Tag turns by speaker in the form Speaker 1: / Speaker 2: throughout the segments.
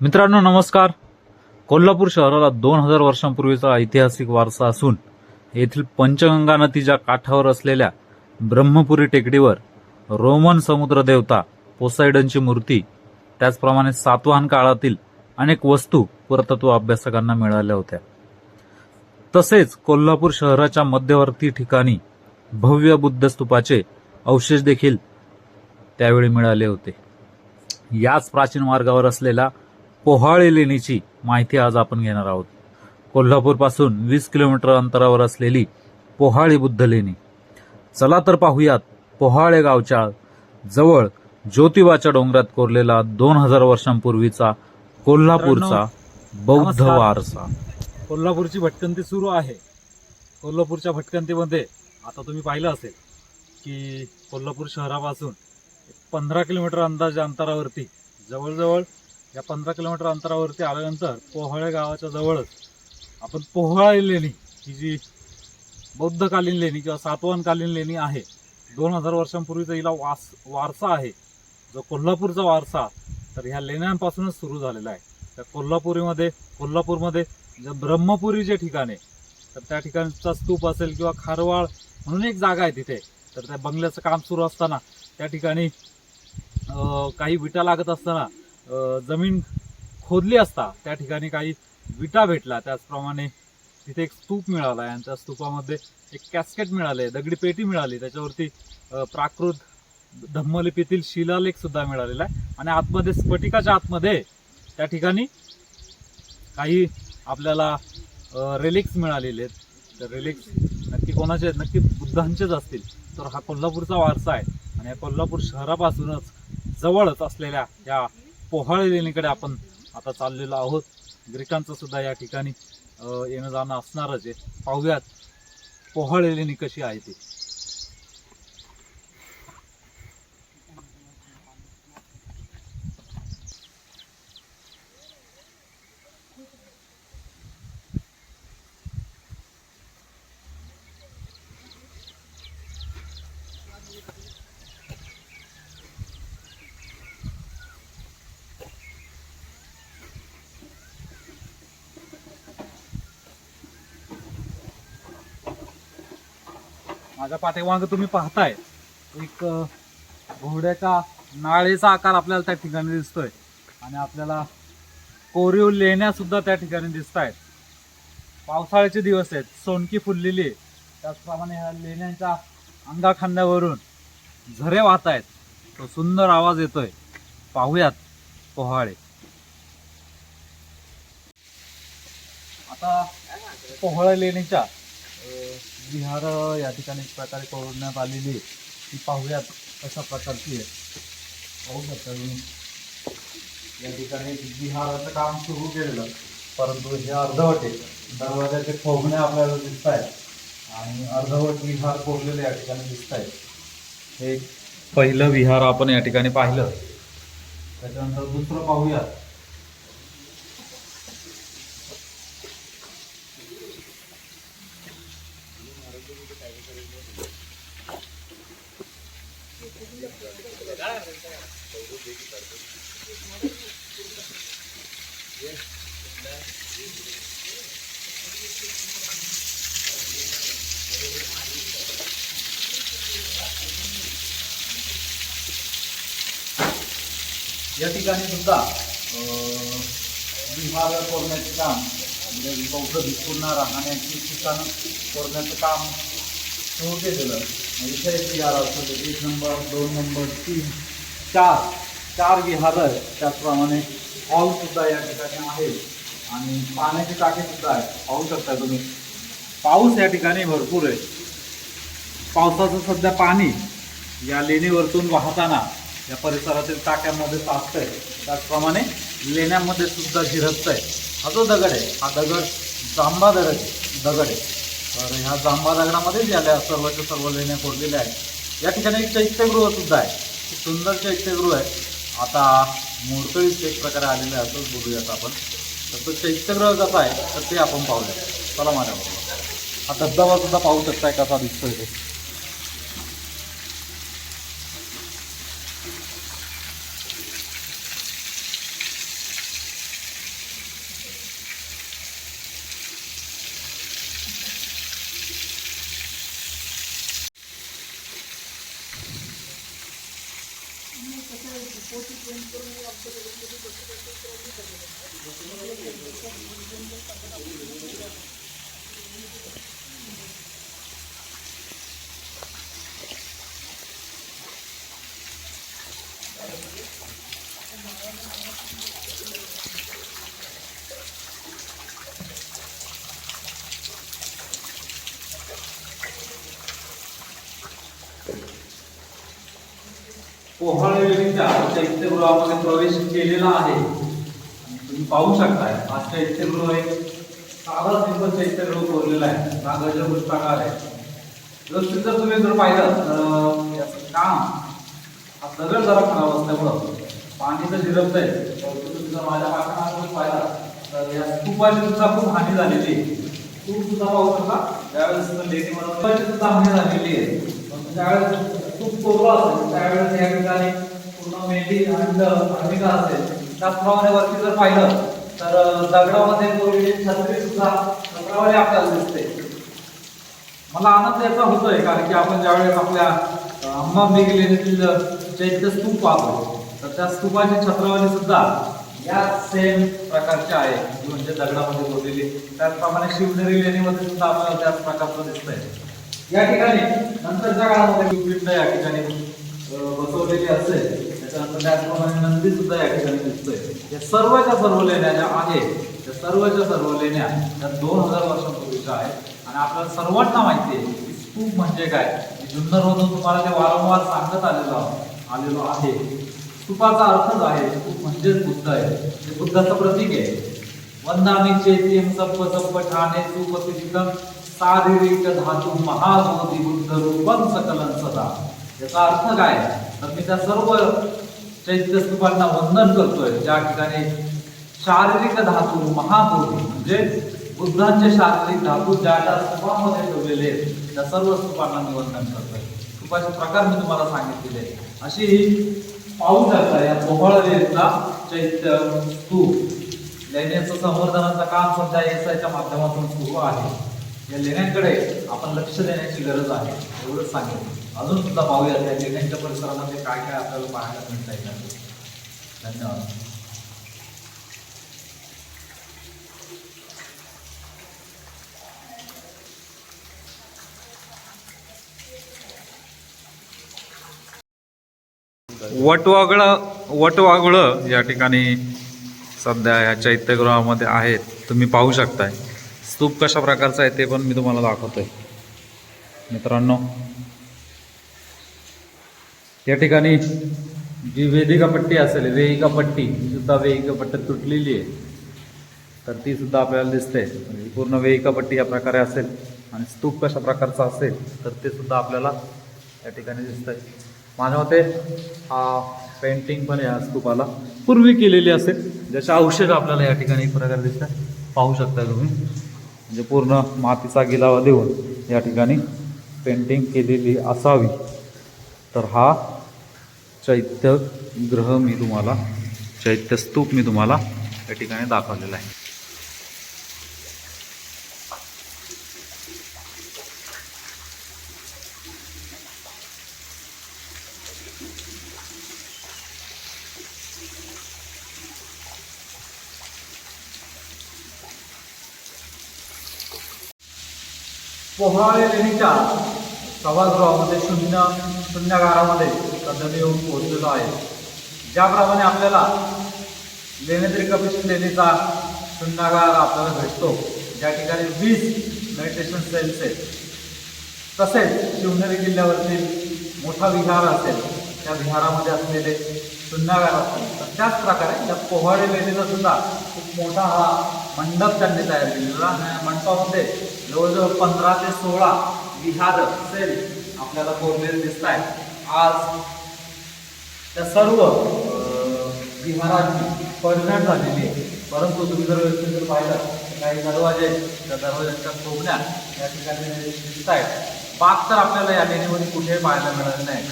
Speaker 1: मित्रांनो नमस्कार. कोल्हापूर शहराला दोन हजार वर्षांपूर्वीचा ऐतिहासिक वारसा असून येथील पंचगंगा नदीच्या काठावर असलेल्या ब्रह्मपुरी टेकडीवर रोमन समुद्र देवता पोसायडनची मूर्ती त्याचप्रमाणे सातवाहन काळातील अनेक वस्तू पुरातत्व अभ्यासकांना मिळाल्या होत्या. तसेच कोल्हापूर शहराच्या मध्यवर्ती ठिकाणी भव्य बुद्ध स्तूपाचे अवशेष देखील त्यावेळी मिळाले होते. याच प्राचीन मार्गावर असलेला पोहाळे लेणीची माहिती आज आपण घेणार आहोत. कोल्हापूरपासून वीस किलोमीटर अंतरावर असलेली पोहाळी बुद्ध लेणी चला तर पाहूयात पोहाळे गावच्या जवळ ज्योतिबाच्या डोंगरात कोरलेला दोन हजार वर्षांपूर्वीचा कोल्हापूरचा बौद्ध. वारसा.
Speaker 2: कोल्हापूरची भटकंती सुरू आहे. कोल्हापूरच्या भटकंतीमध्ये आता तुम्ही पाहिलं असेल की कोल्हापूर शहरापासून पंधरा किलोमीटर अंदाजे अंतरावरती जवळजवळ या पंधरा किलोमीटर अंतरावरती आल्यानंतर पोहळे गावाच्या जवळच आपण पोहळा लेणी ही जी बौद्धकालीन लेणी किंवा सातवाहनकालीन लेणी आहे दोन हजार वर्षांपूर्वीचा हिला वास वारसा आहे. जो कोल्हापूरचा वारसा तर ह्या लेण्यांपासूनच सुरू झालेला आहे. त्या कोल्हापुरीमध्ये कोल्हापूरमध्ये जे ब्रह्मपुरी जे ठिकाण आहे तर त्या ठिकाणचा स्तूप असेल किंवा खारवाळ म्हणून एक जागा आहे तिथे. तर त्या बंगल्याचं काम सुरू असताना त्या ठिकाणी काही विटा लागत असताना जमीन खोदली असता त्या ठिकाणी काही विटा भेटला. त्याचप्रमाणे तिथे एक स्तूप मिळाला आहे आणि त्या स्तूपामध्ये एक कॅस्केट मिळाले दगडी पेटी मिळाली. त्याच्यावरती प्राकृत धम्मलिपीतील शिलालेख सुद्धा मिळालेला आहे. आणि आतमध्ये स्फटिकाच्या आतमध्ये त्या ठिकाणी काही आपल्याला रेलिक्स मिळालेले आहेत. तर रेलिक्स नक्की कोणाचे आहेत नक्की बुद्धांचेच असतील. तर हा कोल्हापूरचा वारसा आहे. आणि या कोल्हापूर शहरापासूनच जवळच असलेल्या या पोहाळे लेणीकडे आपण आता चाललेलो आहोत. ग्रीकांचं सुद्धा या ठिकाणी येणं जाणं असणारच आहे. पाहूयात पोहाळे लेणी कशी आहे ती. माझ्या पाठीमागं तुम्ही पाहताय. एक घोड्याचा नाळेचा आकार आपल्याला त्या ठिकाणी दिसतोय. आणि आपल्याला कोरीव लेण्या सुद्धा त्या ठिकाणी दिसत आहेत पावसाळ्याचे दिवस आहेत. सोनकी फुललेली आहे. त्याचप्रमाणे ह्या लेण्यांच्या अंगाखांद्यावरून झरे वाहत आहेत तो सुंदर आवाज येतोय. पाहूयात पोहाळे. आता पोहळे लेणीच्या विहार या ठिकाणी एक प्रकारे कोरण्यात आलेली आहे. ती पाहूयात कशा प्रकारची आहे. पाहू शकता तुम्ही. या ठिकाणी विहाराचं काम सुरू केलेलं परंतु हे अर्धवट आहे. दरवाजाचे खोबणे आपल्याला दिसत आहेत. आणि अर्धवट विहार कोरलेले या ठिकाणी दिसत आहेत. हे पहिलं विहार आपण या ठिकाणी पाहिलं. त्याच्यानंतर दुसरं पाहूयात. या ठिकाणी सुद्धा अं, कोरण्याचे काम म्हणजे बौद्ध भिक्खूंना राहण्याची ठिकाणं कोरण्याचं काम सुरू केलेलं म्हणजे इथे विहार असतो एक नंबर दोन नंबर तीन चार चार विहार त्याचप्रमाणे हॉलसुद्धा या ठिकाणी आहे. आणि पाण्याची टाकीसुद्धा आहे. पाहू शकता तुम्ही. पाऊस या ठिकाणी भरपूर आहे. पावसाचं सध्या पाणी या लेणीवरतून वाहताना या परिसरातील टाक्यांमध्ये साचतंय त्याचप्रमाणे लेण्यांमध्ये सुद्धा झिरपतंय हा जो दगड आहे हा दगड जांबा दगड आहे. दगड आहे. तर ह्या जांबा दगडामध्येच या सर्वच्या सर्व लेण्या कोरलेल्या आहेत. या ठिकाणी एक चैत्यगृहसुद्धा आहे. खूप सुंदर चैत्यगृह आहे. आता मोडकळीच एक प्रकारे आलेलं आहे असंच बोलूयात आपण. तर तो चैत्यग्रह कसा आहे तर ते आपण पाहूया चला माझ्याबरोबर हा धबधबासुद्धा पाहू शकताय कसा दिसतोय ते. पोहाळे लेणीच्या चैत्यगृहामध्ये प्रवेश केलेला आहे आणि तुम्ही पाहू शकताय. हा चैत्यगृह एक साधा सिंपल चैत्यगृह कोरलेला आहे. नागाच्या पृष्ठाकार आहे. व्यवस्थित जर तुम्ही जर पाहिलं तर काम हा दगड जरा खराब असल्यामुळं पाणी तर झिरपत आहे. तुम्ही जर माझ्या पाठीमागे पाहिला तर या स्तूपाची सुद्धा खूप हानी झालेली आहे. तूप सुद्धा पाहू शकता. त्यावेळेस लेखी स्तूपाची सुद्धा हानी झालेली आहे. त्यावेळेस ज्यावेळेस कोरला असेल. त्यावेळेस या ठिकाणी पूर्ण मेंढी आणि अर्मिका असेल त्याचप्रमाणे वरती जर पाहिलं तर दगडामध्ये कोरलेली छत्री सुद्धा दगडामध्ये आपल्याला दिसते. मला आनंद याचा होतोय कारण की आपण ज्यावेळेस आपल्या अं, अंबांबिक लेणीतील चैत्य स्तूप पाहतो तर त्या स्तूपाची छत्रवाली सुद्धा या सेम प्रकारच्या आहे. म्हणजे दगडामध्ये कोरलेली त्याचप्रमाणे शिवनेरी लेणीमध्ये सुद्धा आपल्याला त्याच प्रकारचं दिसतंय. या ठिकाणी नंतरच्या काळामध्ये या ठिकाणी बसवलेली असेल. तर त्याचप्रमाणे नंदी सुद्धा या ठिकाणी दिसतोय. या सर्वच्या सर्व लेण्या ज्या आहेत त्या सर्वच्या सर्व लेण्या त्या दोन हजार वर्षांपूर्वीच्या आहेत. आणि आपल्याला सर्वांना माहिती आहे की स्तूप म्हणजे काय? मी जुन्नरमधून तुम्हाला ते वारंवार सांगत आलेलो आलेलो आहे. स्तूपाचा अर्थच आहे स्तूप म्हणजेच बुद्ध आहे. ते बुद्धाचं प्रतीक आहे. वंदामी चेती सप्प सप्प ठाणे सुपतिष्ठम शारीरिक धातू महाबोधी बुद्ध रूपम सकलन सदा. याचा अर्थ काय? तर मी त्या सर्व चैत्यस्तूपांना वंदन करतोय. ज्या ठिकाणी शारीरिक धातू महाबोधी म्हणजे बुद्धांचे शारीरिक धातू ज्या ज्या स्तूपांमध्ये ठेवलेले आहेत त्या सर्व स्तूपांना मी वंदन करतोय. स्तूपाचे प्रकार मी तुम्हाला सांगितलेले अशी ही पाहू शकता या पोहळलेला चैत्य स्तूप. लेण्याचं संवर्धनाचं काम सध्या एसआयच्या माध्यमातून सुरू आहे. या लेण्यांकडे आपण लक्ष देण्याची गरज आहे एवढंच सांगेल अजून सुद्धा पाहूया या लेण्यांच्या परिसरामध्ये काय काय आपल्याला पाहायला मिळत आहे धन्यवाद.
Speaker 1: वटवागळं वटवागळं या ठिकाणी सध्या या चैत्यगृहामध्ये आहेत. तुम्ही पाहू शकताय. स्तूप कशा प्रकारचा आहे ते पण मी तुम्हाला दाखवतोय. मित्रांनो या ठिकाणी जी वेदिका पट्टी असेल वेहिका पट्टी ही सुद्धा वेहिका पट्टी तुटलेली आहे. तर ती सुद्धा आपल्याला दिसते. म्हणजे पूर्ण वेहिका पट्टी या प्रकारे असेल आणि स्तूप कशा प्रकारचा असेल तर ते सुद्धा आपल्याला या ठिकाणी दिसतंय. माझ्या मते हा पेंटिंग पण या स्तूपाला पूर्वी केलेली असेल. ज्याचे अवशेष आपल्याला या ठिकाणी एक प्रकारे दिसतात. पाहू शकता तुम्ही. म्हणजे पूर्ण मातीचा गिलावा देऊन या ठिकाणी पेंटिंग केलेली असावी. तर हा चैत्य ग्रह मी तुम्हाला चैत्यस्तूप मी तुम्हाला या ठिकाणी दाखवलेला आहे.
Speaker 2: पोहाळे लेणीच्या सभागृहामध्ये शून्य शून्यागारामध्ये सध्या येऊन पोहोचलेलो आहे. ज्याप्रमाणे आपल्याला लेण्याद्री कपिश लेणीचा शून्यागार आपल्याला भेटतो ज्या ठिकाणी वीस मेडिटेशन सेल्स आहेत. तसेच शिवनेरी किल्ल्यावरती मोठा विहार असेल त्या विहारामध्ये असलेले शून्यागार असतील तर त्याच प्रकारे या पोहाडे लेणीचा सुद्धा खूप मोठा हा मंडप त्यांनी तयार केलेला आणि या मंडपामध्ये जवळजवळ पंधरा ते सोळा विहार सेल आपल्याला कोरलेले दिसत आहेत. आज त्या सर्व विहाराची विहारांची झालेली आहे. परंतु तुम्ही जर व्यक्ती जर पाहिलं काही दरवाजे त्या दरवाज्यांच्या कोपऱ्या या ठिकाणी दिसत आहेत. बाग तर आपल्याला या लेणीमध्ये कुठेही पाहायला मिळत नाही.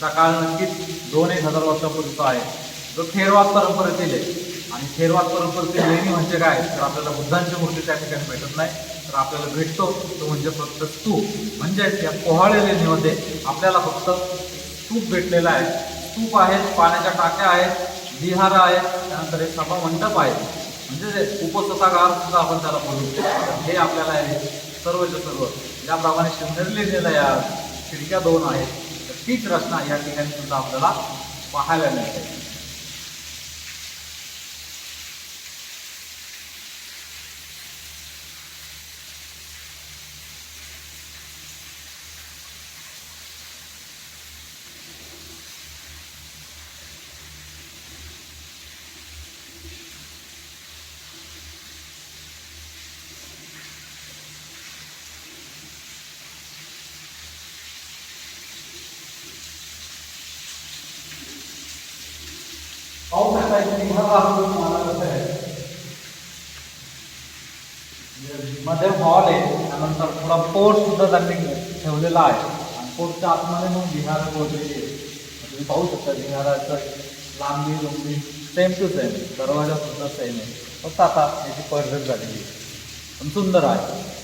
Speaker 2: त्याचा काळ नक्कीच दोन एक हजार वर्षापूर्वीचा आहे. जो थेरवाद परंपरेतील आहे. आणि थेरवाद परंपरेतील लेणी म्हणजे काय? तर आपल्याला बुद्धांची मूर्ती त्या ठिकाणी भेटत नाही. तर आपल्याला भेटतो. तो म्हणजे फक्त स्तूप. म्हणजेच या पोहाळे लेणीमध्ये आपल्याला फक्त स्तूप भेटलेला आहे. स्तूप आहेत पाण्याच्या टाक्या आहेत विहार आहेत त्यानंतर एक सभा मंडप आहे. म्हणजे जे सुद्धा आपण त्याला बोलू शकतो. हे आपल्याला आहे सर्वच्या सर्व ज्याप्रमाणे शिवनेरी लिहिलेलं या खिडक्या दोन आहेत तीच रचना या ठिकाणी सुद्धा आपल्याला पाहायला मिळते. इथे विभाग आहे तुम्हाला कसं आहे मध्ये हॉल आहे थोडा पोर्ट सुद्धा त्यांनी ठेवलेला आहे आणि पोर्टच्या विहार कोरलेली आहे तुम्ही पाहू शकता रुंदी सेम टू सेम दरवाज़ा सुद्धा सेम आहे फक्त आता याची पडझड सुंदर आहे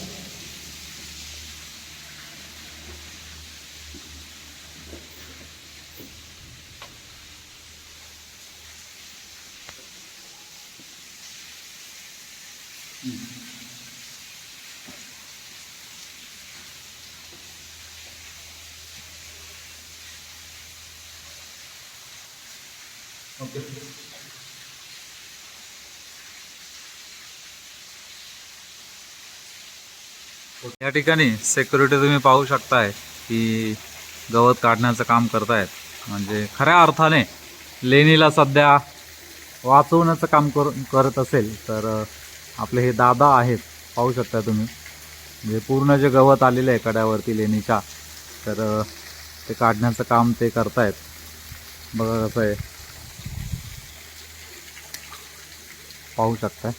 Speaker 2: ओके
Speaker 1: या ठिकाणी सेक्युरिटी तुम्ही पाहू शकताय की गवत काढण्याचं काम करतायत. म्हणजे खऱ्या अर्थाने लेणीला सध्या वाचवण्याचं काम कर करत असेल तर आपले हे दादा आहेत पाहू शकता तुम्ही. म्हणजे पूर्ण जे गवत आलेलं आहे कड्यावरती लेणीच्या तर ते काढण्याचं काम ते करतायत. बघा कसं आहे. पाहू शकता